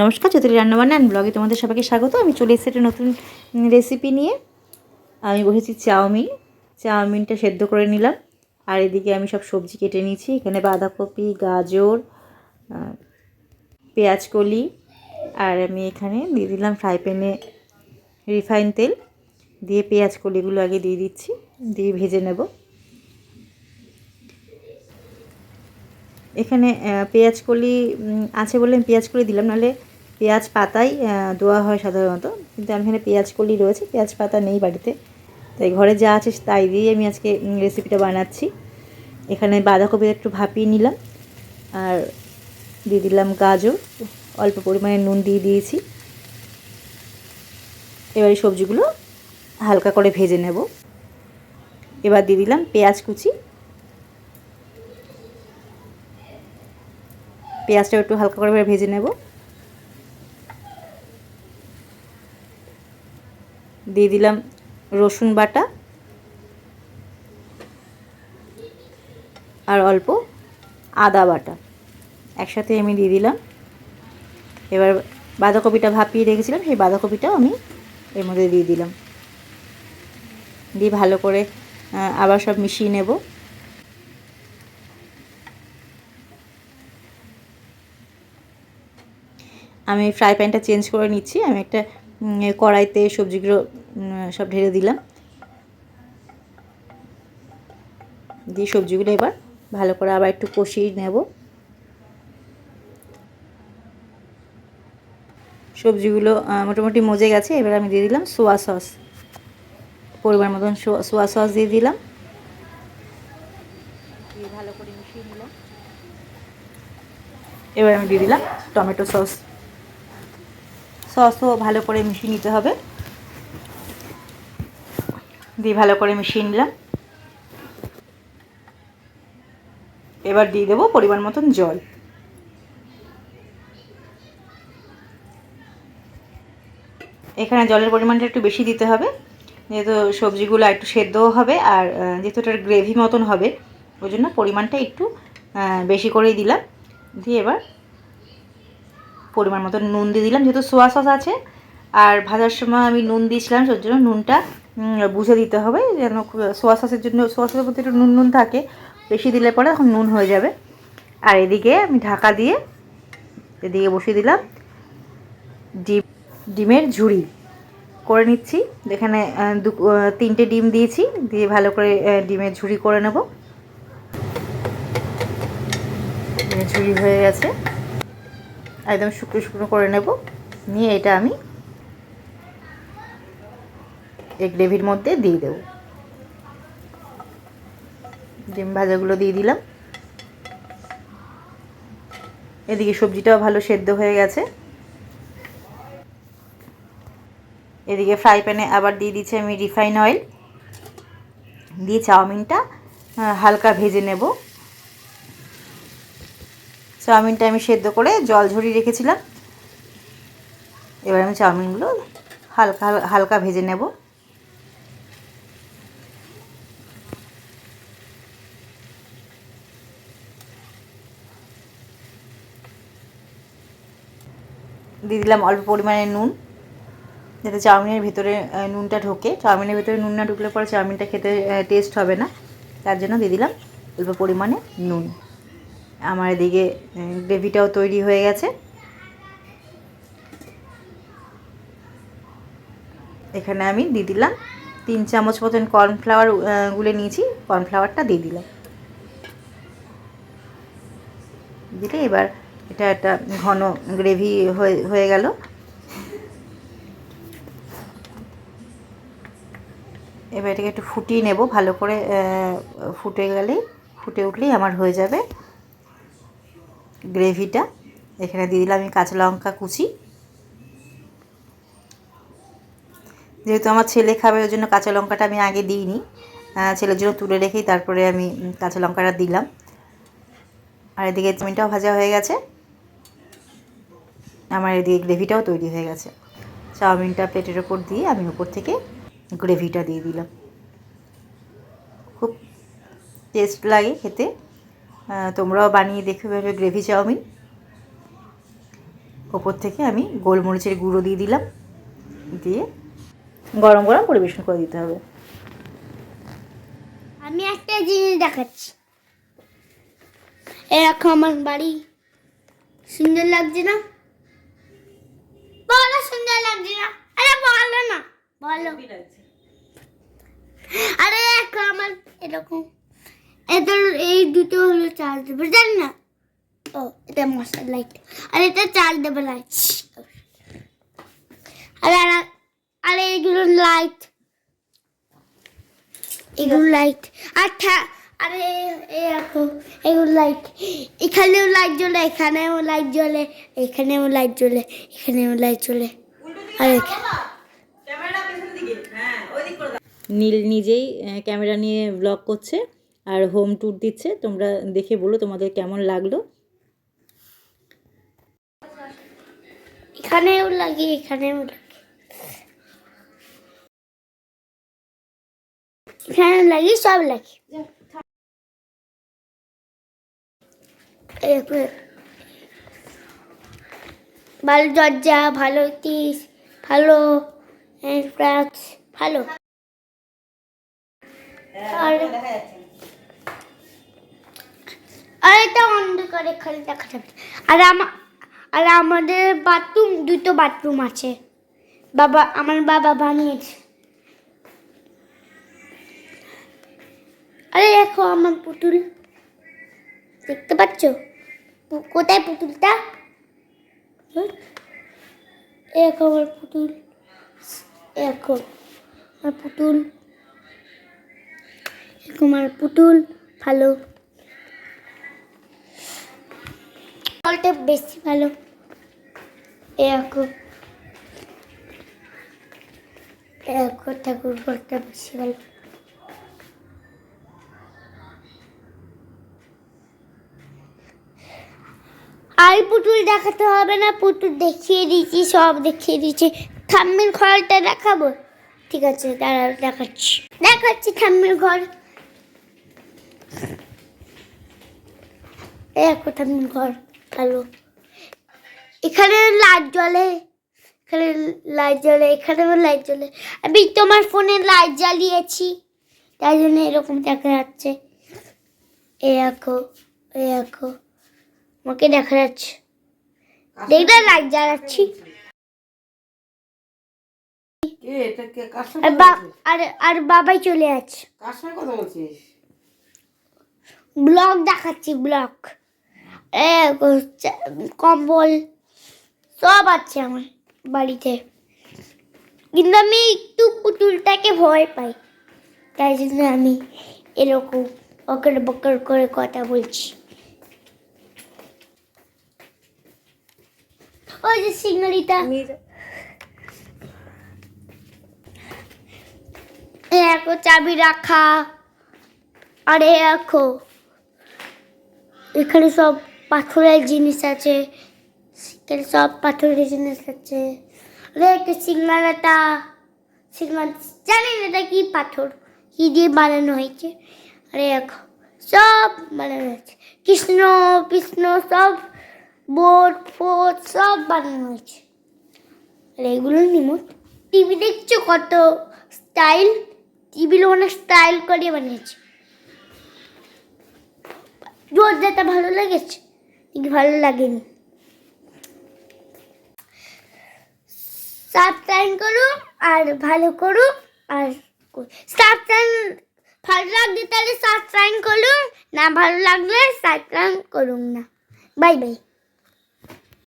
নমস্কার চতুরি রান্নাবান্না অ্যান্ড ব্লগে তোমাদের সবাইকে স্বাগত। আমি চলে এসেছি একটা নতুন রেসিপি নিয়ে। আমি বসেছি চাউমিন। চাউমিনটা সেদ্ধ করে নিলাম। আর এদিকে আমি সব সবজি কেটে নিয়েছি। এখানে বাঁধাকপি, গাজর পেঁয়াজ কলি আর আমি এখানে দিয়ে দিলাম ফ্রাই প্যানে রিফাইন তেল। দিয়ে পেঁয়াজ কলিগুলো আগে দিয়ে দিচ্ছি। দিয়ে ভেজে নেব। এখানে পেঁয়াজ কলি আছে বলে আমি পেঁয়াজ কলি দিলাম, নাহলে পেঁয়াজ পাতাই দেওয়া হয় সাধারণত। কিন্তু আমি এখানে পেঁয়াজ কলি রয়েছে পেঁয়াজ পাতা নেই বাড়িতে। তাই ঘরে যা আছে তাই দিয়েই আমি আজকে রেসিপিটা বানাচ্ছি। এখানে বাঁধাকপি একটু ভাপিয়ে নিলাম, আর দিয়ে দিলাম গাজর। অল্প পরিমাণে নুন দিয়ে দিয়েছি। এবার সবজিগুলো হালকা করে ভেজে নেব। এবার দিয়ে দিলাম পেঁয়াজ কুচি। পেঁয়াজটা একটু হালকা করে ভেজে নেব। দিয়ে দিলাম রসুন বাটা। আর অল্প আদা বাটা। একসাথে আমি দিয়ে দিলাম। এবার বাঁধাকপিটা ভাপিয়ে রেখেছিলাম, সেই বাঁধাকপিটাও আমি এর মধ্যে দিয়ে দিলাম। দিয়ে ভালো করে আবার সব মিশিয়ে নেব। আমি ফ্রাই প্যানটা চেঞ্জ করে নিচ্ছি। আমি একটা কড়াইতে সবজিগুলো সব ঢেলে দিলাম। দিয়ে সবজিগুলো এবার ভালো করে আবার একটু কষিয়ে নেব। সবজিগুলো মোটামুটি মজে গেছে। এবার আমি দিয়ে দিলাম সোয়া সস পরিমাণ মতন সোয়া সোয়া সস দিয়ে দিলাম। দিয়ে ভালো করে মিশিয়ে নিলাম। এবার আমি দিয়ে দিলাম টমেটো সস সসও ভালো করে মিশিয়ে নিতে হবে। দিয়ে ভালো করে মিশিয়ে নিলাম। এবার দিয়ে দেবো পরিমাণ মতন জল। এখানে জলের পরিমাণটা একটু বেশি দিতে হবে। যেহেতু সবজিগুলো একটু সেদ্ধও হবে আর যেহেতু এটার গ্রেভি মতন হবে, ওই জন্য পরিমাণটা একটু বেশি করেই দিলাম। দিয়ে এবার পরিমাণ মতো নুন দিয়ে দিলাম, যেহেতু সোয়া সস আছে। আর ভাজার সময় আমি নুন দিয়েছিলাম, সেই জন্য নুনটা বুঝে দিতে হবে যেন সোয়া সসের জন্য সোয়া সসের মধ্যে একটু নুন নুন থাকে, বেশি দিলে পরে এখন নুন হয়ে যাবে। আর এদিকে আমি ঢাকা দিয়ে, এদিকে বসিয়ে দিলাম ডিম, ডিমের ঝুড়ি। করে নিচ্ছি যেখানে দু তিনটে ডিম দিয়েছি, দিয়ে ভালো করে ডিমের ঝুড়ি করে নেব। ঝুড়ি হয়ে গেছে। একদম শুকনো শুকনো করে নেব। নিয়ে এটা আমি এই গ্রেভির মধ্যে দিয়ে দেব। ডিম ভাজাগুলো দিয়ে দিলাম। এদিকে সবজিটাও ভালো সেদ্ধ হয়ে গেছে। এদিকে ফ্রাই প্যানে আবার দিয়ে দিচ্ছি আমি রিফাইন অয়েল। দিয়ে চাউমিনটা হালকা ভেজে নেব। চাউমিনটা আমি সেদ্ধ করে জল ঝরিয়ে রেখেছিলাম। এবার আমি চাউমিনগুলো হালকা হালকা ভেজে নেব। দিয়ে দিলাম অল্প পরিমাণে নুন, যাতে চাউমিনের ভেতরে নুনটা ঢোকে। চাউমিনের ভেতরে নুন না ঢুকলে পরে চাউমিনটা খেতে টেস্ট হবে না। তার জন্য দিয়ে দিলাম অল্প পরিমাণে নুন। আমার এদিকে গ্রেভিটাও তৈরি হয়ে গেছে। এখানে আমি দিয়ে দিলাম তিন চামচ মতন কর্নফ্লাওয়ার গুলে নিয়েছি, কর্নফ্লাওয়ারটা দিয়ে দিলাম। দিলে এবার এটা একটা ঘন গ্রেভি হয়ে গেল। এবার এটাকে একটু ফুটিয়ে নেব, ভালো করে ফুটে গেলেই, ফুটে উঠলেই আমার হয়ে যাবে। গ্রেভিটা। এখানে দিয়ে দিলাম আমি কাঁচা লঙ্কা কুচি। যেহেতু আমার ছেলে খাবে, ওই জন্য কাঁচা লঙ্কাটা আমি আগে দিইনি। ছেলের জন্য তুলে রেখেই তারপরে আমি কাঁচা লঙ্কাটা দিলাম। আর এদিকে চাউমিনটাও ভাজা হয়ে গেছে। আমার এদিকে গ্রেভিটাও তৈরি হয়ে গেছে। চাউমিনটা প্লেটের ওপর দিয়ে আমি উপর থেকে গ্রেভিটা দিয়ে দিলাম। খুব টেস্ট লাগে খেতে। তোমরাও বানিয়ে দেখে পাবে গ্রেভি চাউমিন। ওপর থেকে আমি গোলমরিচের গুঁড়ো দিয়ে দিলাম। দিয়ে গরম গরম পরিবেশন করে দিতে হবে। আমি একটা জিনিস দেখাচ্ছি। এরকম আমার বাড়ি সুন্দর লাগছে না? বলো সুন্দর লাগছে না? আরে বলো না বলো। আরে দেখো আমার এরকম এটা এই দুটো চার্জ দেবে জানি না ও এটা মশার লাইট আর এটা চার্জ দেবে লাইট আরে আর- আরে এগুলো লাইট এগুলো লাইট আরে এই দেখো এগুলো লাইট এখানেও লাইট জ্বলে এখানেও লাইট জ্বলে এখানেও লাইট জ্বলে এখানেও লাইট জ্বলে আর নীল নিজেই ক্যামেরা নিয়ে ব্লগ করছে আর হোম ট্যুর দিচ্ছে। তোমরা দেখে বলো তোমাদের কেমন লাগল। এখানেও লাগে এখানেও লাগে। এখানে লাগে, সব লাগে। ভালো দরজা, ভালো তিস ভালো ভালো। আর আর এটা অন্ধকার এখানে দেখা যাবে। আর আমা আর আমাদের বাথরুম দুটো বাথরুম আছে। বাবা, আমার বাবা বানিয়েছে। আরে দেখো আমার পুতুল। দেখতে পাচ্ছ? কোথায় পুতুলটা? এই আমার পুতুল। দেখো আমার পুতুল। দেখো আমার পুতুল। ভালো। ফলটা বেশি ভালো। এরকম এরকম ঠাকুর ফলটা বেশি ভালো। আর পুতুল দেখাতে হবে না, পুতুল দেখিয়ে দিয়েছি, সব দেখিয়ে দিচ্ছি থাম্মির ঘরটা দেখাবো? ঠিক আছে দাঁড়া দেখাচ্ছি। দেখাচ্ছি থাম্মির ঘর। দেখো থাম্মির ঘর। ভালো এখানে লাইট জ্বলে এখানে লাইট জ্বলে এখানেও লাইট জ্বলে। আমি তোমার ফোনে লাইট জ্বালিয়েছি তাই জন্য এরকম দেখা যাচ্ছে। এ দেখো এ দেখো আমাকে দেখা যাচ্ছে। দেখলে লাইট জ্বালাচ্ছি। আর আর বাবাই চলে বলছিস? ব্লগ দেখাচ্ছি ব্লগ। কম্বল সব আছে আমার বাড়িতে। কিন্তু আমি একটু পুতুলটাকে ভয় পাই তাই জন্য আমি এরকম বকর বকর করে কথা বলছি। ওই যে সিগনালিটা দেখো চাবি রাখা। আরে দেখো এখানে সব পাথরের জিনিস আছে সব পাথরের জিনিস আছে। একটা সিগনালটা সিগনাল, জানি না এটা কি পাথর, কি দিয়ে বানানো হয়েছে। আরে দেখো সব বানানো হয়েছে। কৃষ্ণ কৃষ্ণ সব বোর্ড ফোর্ড সব বানানো হয়েছে। আর, এগুলো নিমত টিভি দেখছ কত স্টাইল? টিভিগুলো অনেক স্টাইল করে বানিয়েছে। দরজাটা ভালো লেগেছে। ভালো লাগেনি। সাবস্ক্রাইব করুন আর ভালো করুন আর সাবস্ক্রাইব ভালো লাগলে তাহলে সাবস্ক্রাইব করুন, না ভালো লাগলে সাবস্ক্রাইব করুন না। Bye bye